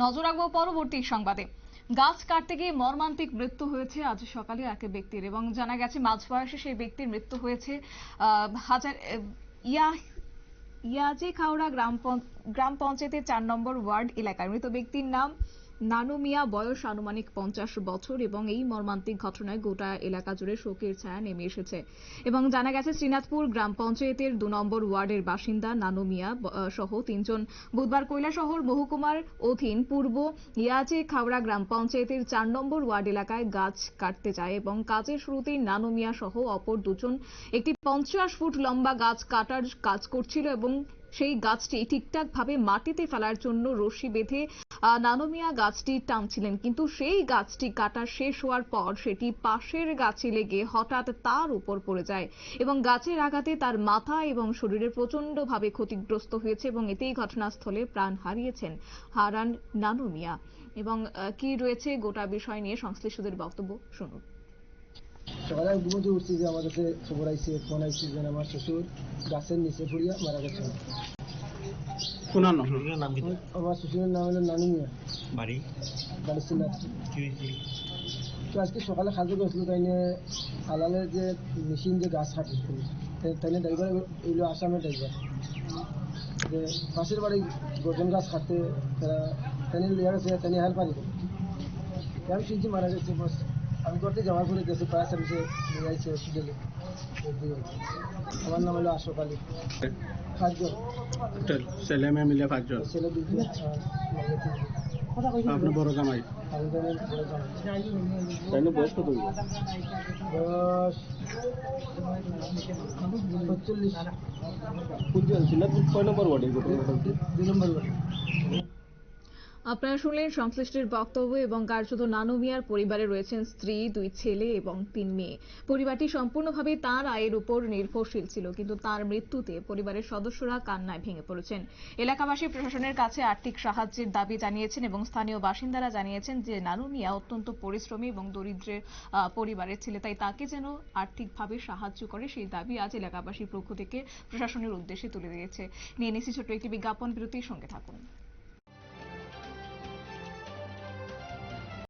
নজর রাখব পরবর্তী সংবাদে। গাছ কাটতে গিয়ে মর্মান্তিক মৃত্যু হয়েছে আজ সকালে এক ব্যক্তির এবং জানা গেছে মাঝ বয়সে সেই ব্যক্তির মৃত্যু হয়েছে হাজার ইয়া ইয়াজি খাওড়া গ্রাম গ্রাম পঞ্চায়েতের চার নম্বর ওয়ার্ড এলাকার মৃত ব্যক্তির নাম নানু মিয়া, বয়স আনুমানিক পঞ্চাশ বছর এবং এই মর্মান্তিক ঘটনায় গোটা এলাকা জুড়ে শোকের ছায়া নেমে এসেছে। এবং জানা গেছে, শ্রীনাথপুর গ্রাম পঞ্চায়েতের দু নম্বর ওয়ার্ডের বাসিন্দা নানু মিয়া সহ তিনজন বুধবার কৈলাসহর মহকুমার অধীন পূর্ব ইয়াচে খাওড়া গ্রাম পঞ্চায়েতের চার নম্বর ওয়ার্ড এলাকায় গাছ কাটতে যায় এবং কাজের শুরুতেই নানু মিয়া সহ অপর দুজন একটি পঞ্চাশ ফুট লম্বা গাছ কাটার কাজ করছিল এবং সেই গাছটি ঠিকঠাক ভাবে মাটিতে ফেলার জন্য রশি বেঁধে নানমিয়া গাছটি টানছিলেন, কিন্তু সেই গাছটি কাটা শেষ হওয়ার পর সেটি পাশের গাছে লেগে হঠাৎ তার উপর পড়ে যায় এবং গাছের আঘাতে তার মাথা এবং শরীরে প্রচন্ডভাবে ক্ষতিগ্রস্ত হয়েছে এবং এতেই ঘটনাস্থলে প্রাণ হারিয়েছেন হারান নানুমিয়া। এবং কি রয়েছে গোটা বিষয় নিয়ে সংশ্লিষ্টদের বক্তব্য শুনুন। সকালে আমি ঘুমোতে উঠছি যে আমার কাছে খবর আইছে ফোন আইছে যে আমার শ্বশুর, গাছের নিচে পড়িয়া মারা গেছে শোনান আমার- আমার শ্বশুরের নাম হলো নানু মিয়া। বাড়ি? বাড়ি সিনার তো আজকে সকালে খাজু গেছিল তাই নিয়ে আলালের যে মেশিন যে গাছ কাটে তাই নিয়ে ড্রাইভার এইলো আসামের ড্রাইভার। যে পাশের বাড়ি গর্জন গাছ কাটতে তারা তাই নিয়ে লিয়া গেছে তাই নিয়ে হেল্প পারি আমি শুনছি মারা গেছে বস। আমি করতে যাওয়ার পরে গেছে ফায়ার সার্ভিসে নিয়ে যাইছে হসপিটালে। আমার নাম হলো আশোক আলী। পাঁচজন ছেলে মেয়ে মিলে পাঁচজন ছেলে তিনজন। আপনি বড় জামাই। বয়স কত বয়স পঁয়তাল্লিশ। কয় নম্বর ওয়ার্ডে দুই নম্বর। আপনারা শুনলেন সংশ্লিষ্টের বক্তব্য এবং কার্যত নানু মিয়ার পরিবারে রয়েছেন স্ত্রী, দুই ছেলে এবং তিন মেয়ে। পরিবারটি সম্পূর্ণভাবে তার আয়ের উপর নির্ভরশীল ছিল, কিন্তু তার মৃত্যুতে পরিবারের সদস্যরা কান্নায় ভেঙে পড়েছেন। এলাকাবাসী প্রশাসনের কাছে আর্থিক সাহায্যের দাবি জানিয়েছেন এবং স্থানীয় বাসিন্দারা জানিয়েছেন যে নানু মিয়া অত্যন্ত পরিশ্রমী এবং দরিদ্রের পরিবারের ছেলে, তাই তাকে যেন আর্থিকভাবে সাহায্য করে সেই দাবি আজ এলাকাবাসীর পক্ষ থেকে প্রশাসনের উদ্দেশ্যে তুলে দিয়েছে। নিয়ে নিচ্ছি ছোট্ট একটি বিজ্ঞাপন, বিরতির সঙ্গে থাকুন।